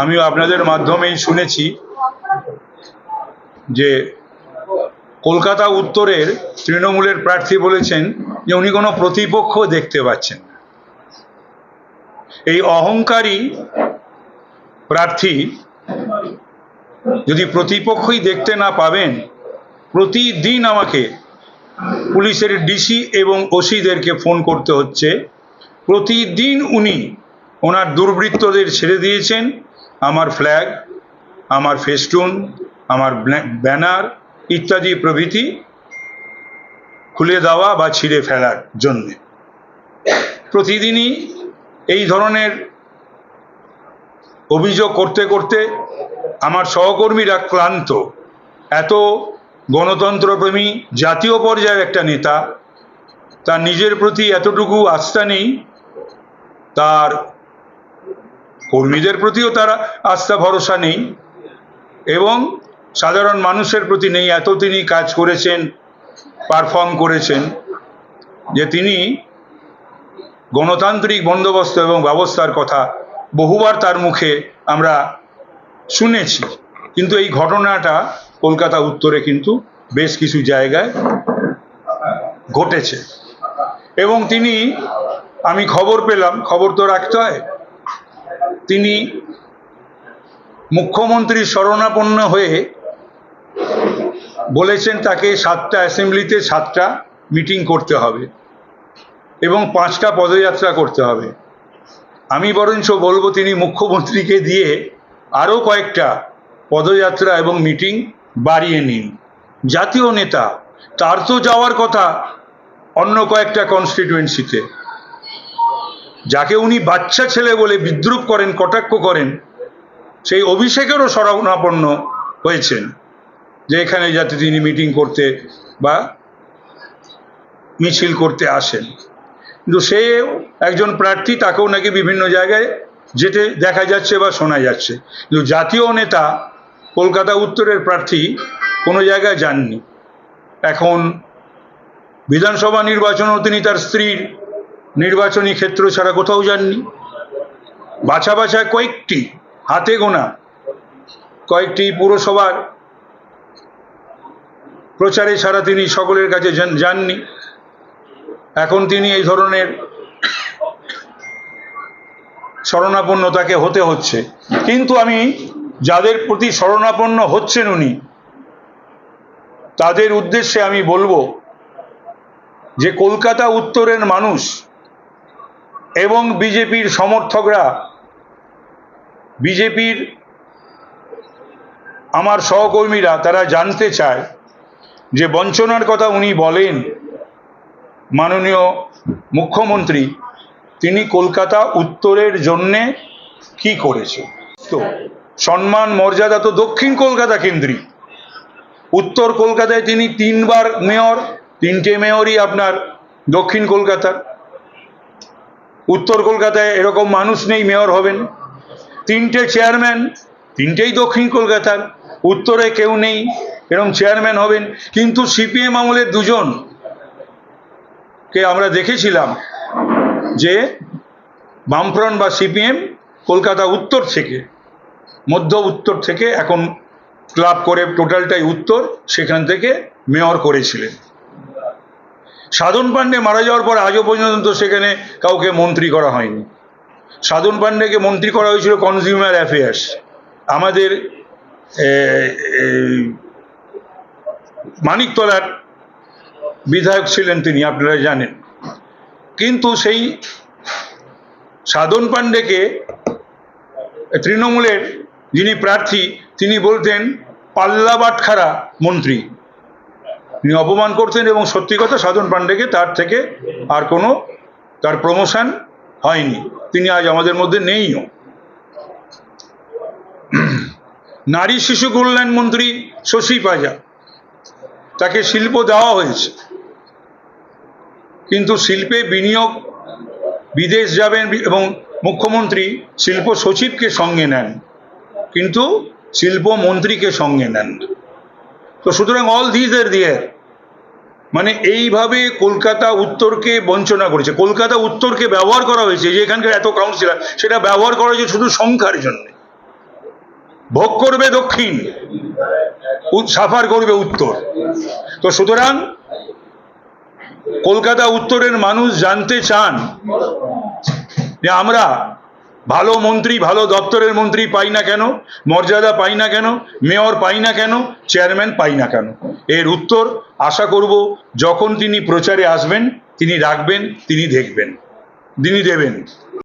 আমিও আপনাদের মাধ্যমেই শুনেছি যে কলকাতা উত্তরের তৃণমূলের প্রার্থী বলেছেন যে উনি কোনো প্রতিপক্ষ দেখতে পাচ্ছেন। এই অহংকারী প্রার্থী যদি প্রতিপক্ষই দেখতে না পাবেন, প্রতিদিন আমাকে পুলিশের ডিসি এবং ওসিদেরকে ফোন করতে হচ্ছে প্রতিদিন উনি ওনার দুর্বৃত্তদের ছেড়ে দিয়েছেন আমার ফ্ল্যাগ আমার ফেস্টুন আমার ব্যানার ইত্যাদি প্রভৃতি খুলে দেওয়া বা ছিঁড়ে ফেলার জন্যে। প্রতিদিনই এই ধরনের অভিযোগ করতে করতে আমার সহকর্মীরা ক্লান্ত। এত গণতন্ত্রপ্রেমী জাতীয় পর্যায়ের একটা নেতা, তার নিজের প্রতি এতটুকু আস্থা নেই, তার কর্মীদের প্রতিও তার আস্থা, ভরসা নেই এবং সাধারণ মানুষের প্রতি নেই। এত তিনি কাজ করেছেন পারফর্ম করেছেন যে তিনি গণতান্ত্রিক বন্দোবস্ত এবং ব্যবস্থার কথা বহুবার তার মুখে আমরা শুনেছি। কিন্তু এই ঘটনাটা কলকাতা উত্তরে কিন্তু বেশ কিছু জায়গায় ঘটেছে। এবং তিনি, আমি খবর পেলাম, খবর তো রাখতে হয় তিনি মুখ্যমন্ত্রীর শরণাপন্ন হয়ে বলেছেন তাকে সাতটা অ্যাসেম্বলিতে সাতটা মিটিং করতে হবে এবং পাঁচটা পদযাত্রা করতে হবে। আমি বরঞ্চ বলব তিনি মুখ্যমন্ত্রীকে দিয়ে আরও কয়েকটা পদযাত্রা এবং মিটিং বাড়িয়ে নিন। জাতীয় নেতা, তার তো যাওয়ার কথা অন্য কয়েকটা কনস্টিটুয়েন্সিতে যাকে উনি বাচ্চা ছেলে বলে বিদ্রুপ করেন, কটাক্ষ করেন, সেই অভিষেকেরও শরণাপন্ন হয়েছেন যে এখানে যাতে তিনি মিটিং করতে বা মিছিল করতে আসেন। কিন্তু সে একজন প্রার্থী, তাকেও নাকি বিভিন্ন জায়গায় যেতে দেখা যাচ্ছে বা শোনা যাচ্ছে। কিন্তু জাতীয় নেতা কলকাতা উত্তরের প্রার্থী কোনো জায়গায় যাননি। এখন বিধানসভা নির্বাচনেও তিনি তার স্ত্রীর নির্বাচনী ক্ষেত্র ছাড়া কোথাও যাননি। বাছা বাছা কয়েকটি হাতে গোনা, কয়েকটি পুরসভার প্রচারে ছাড়া তিনি সকলের কাছে যাননি। এখন তিনি এই ধরনের শরণাপন্ন তাকে হতে হচ্ছে। কিন্তু আমি যাদের প্রতি শরণাপন্ন হচ্ছেন উনি, তাদের উদ্দেশ্যে আমি বলব যে কলকাতা উত্তরের মানুষ এবং বিজেপির সমর্থকরা, বিজেপির আমার সহকর্মীরা, তারা জানতে চায় যে বঞ্চনার কথা উনি বলেন, মাননীয় মুখ্যমন্ত্রী, তিনি কলকাতা উত্তরের জন্যে কি করেছে তো সম্মান, মর্যাদা তো দক্ষিণ কলকাতা কেন্দ্রিক। উত্তর কলকাতায় তিনি তিনবার মেয়র, তিনটে মেয়রই আপনার দক্ষিণ কলকাতার। উত্তর কলকাতায় এরকম মানুষ নেই, মেয়র হবেন। তিনটে চেয়ারম্যান, তিনটেই দক্ষিণ কলকাতার, উত্তরে কেউ নেই, এরকম চেয়ারম্যান হবেন। কিন্তু সিপিএম আমলের দুজন কে আমরা দেখেছিলাম যে বামফ্রন্ট বা সিপিএম কলকাতা উত্তর থেকে, মধ্য উত্তর থেকে এখন ক্লাব করে টোটালটাই উত্তর, সেখান থেকে মেয়র করেছিলেন। সাধন পাণ্ডে মারা যাওয়ার পর আজও পর্যন্ত সেখানে কাউকে মন্ত্রী করা হয়নি। সাধন পাণ্ডেকে মন্ত্রী করা হয়েছিল কনজিউমার অ্যাফেয়ার্স আমাদের মানিকতলার বিধায়ক ছিলেন তিনি, আপনারা জানেন। কিন্তু সেই সাধন পাণ্ডেকে তৃণমূলের যিনি প্রার্থী, তিনি বলতেন পাল্লা বাটখারা মন্ত্রী। তিনি অপমান করতেন এবং সত্যি কথা সাধন পাণ্ডেকে তার থেকে আর কোনো তার প্রমোশন হয়নি। তিনি আজ আমাদের মধ্যে নেইও। নারী শিশু কল্যাণ মন্ত্রী শশী পাজা, তাকে শিল্প দেওয়া হয়েছে। কিন্তু শিল্পে বিনিয়োগ, বিদেশ যাবেন এবং মুখ্যমন্ত্রী শিল্প সচিবকে সঙ্গে নেন, কিন্তু শিল্প মন্ত্রীকে সঙ্গে নেন। তো সুতরাং অল দিজ এর দিয়ে মানে এইভাবে কলকাতা উত্তরকে বঞ্চনা করেছে। কলকাতা উত্তরকে ব্যবহার করা হয়েছে যে এখানকার এত কাউন্সিলর সেটা ব্যবহার করা হয়েছে শুধু সংখ্যার জন্য। ভোগ করবে দক্ষিণ সাফার করবে উত্তর। তো সুতরাং কলকাতা উত্তরের মানুষ জানতে চান যে আমরা ভালো মন্ত্রী, ভালো দপ্তরের মন্ত্রী পাই না কেন? মর্যাদা পাই না কেন? মেয়র পাই না কেন? চেয়ারম্যান পাই না কেন? এর উত্তর আশা করব যখন তিনি প্রচারে আসবেন, তিনি রাখবেন, তিনি দেখবেন, তিনি দেবেন।